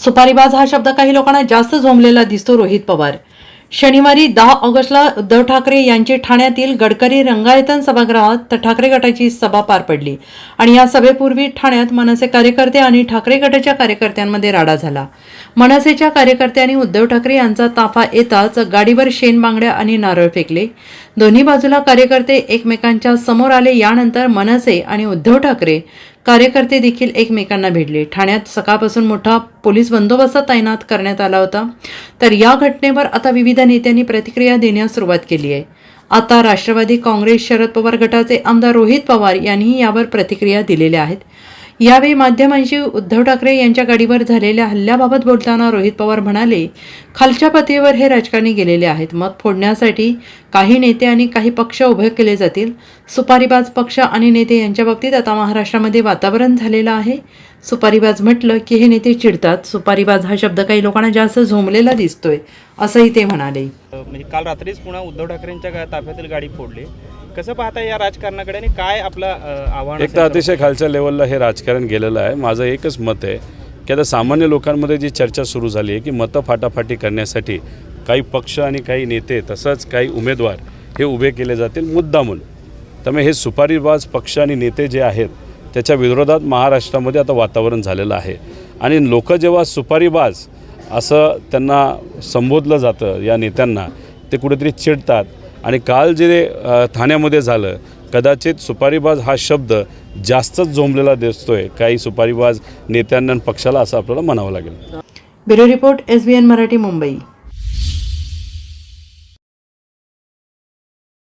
सुपारीबाज हा शब्द काही लोकांना जास्त झोंबलेला दिसतो रोहित पवार. शनिवारी दहा ऑगस्टला उद्धव ठाकरे यांची ठाण्यातील गडकरी रंगायतन सभागृहात तर ठाकरे गटाची सभा पार पडली आणि या सभेपूर्वी ठाण्यात मनसे कार्यकर्ते आणि ठाकरे गटाच्या कार्यकर्त्यांमध्ये राडा झाला. मनसेच्या कार्यकर्त्यांनी उद्धव ठाकरे यांचा ताफा येताच गाडीवर शेण बांगड्या आणि नारळ फेकले. दोन्ही बाजूला कार्यकर्ते एकमेकांच्या समोर आले. यानंतर मनसे आणि उद्धव ठाकरे कार्यकर्ते देखील एकमेकांना भिडले ठाण्यात सकाळपासून मोठा पोलीस बंदोबस्त तैनात करण्यात आला होता. तर या घटनेवर आता विविध नेत्यांनी प्रतिक्रिया देण्यास सुरुवात केली आहे. आता राष्ट्रवादी काँग्रेस शरद पवार गटाचे आमदार रोहित पवार यांनीही यावर प्रतिक्रिया दिलेल्या आहेत. यावेळी माध्यमांशी उद्धव ठाकरे यांच्या गाडीवर झालेल्या हल्ल्याबाबत बोलताना रोहित पवार म्हणाले खालच्या पातळीवर हे राजकारणी गेलेले आहेत. मत फोडण्यासाठी काही नेते आणि काही पक्ष उभे केले जातील. सुपारीबाज पक्ष आणि नेते यांच्या बाबतीत आता महाराष्ट्रामध्ये वातावरण झालेलं आहे. सुपारीबाज म्हटलं की हे नेते चिडतात. सुपारीबाज हा शब्द काही लोकांना जास्त झोंबलेला दिसतोय असंही ते म्हणाले. म्हणजे काल रात्रीच पुन्हा उद्धव ठाकरेंच्या ताफ्यातील गाडी फोडली. कसं पाहता या राजकारणाकडे आणि काय आपलं आव्हान एक तर अतिशय खालच्या लेवलला हे राजकारण गेलेलं आहे. माझं एकच मत आहे की आता सामान्य लोकांमध्ये जी चर्चा सुरू झाली आहे की मतं फाटाफाटी करण्यासाठी काही पक्ष आणि काही नेते तसंच काही उमेदवार हे उभे केले जातील मुद्दामून त्यामुळे हे सुपारीबाज पक्ष आणि नेते जे आहेत त्याच्या विरोधात महाराष्ट्रामध्ये आता वातावरण झालेलं आहे. आणि लोक जेव्हा सुपारीबाज असं त्यांना संबोधलं जातं या नेत्यांना ते कुठेतरी चिडतात आणि काल जे ठाण्यामध्ये झालं कदाचित सुपारीबाज हा शब्द जास्तच झोंबलेला दिसतोय. काही सुपारीबाज नेत्यांना पक्षाला असं आपल्याला म्हणावं लागेल. Bureau report S B N Marathi Mumbai.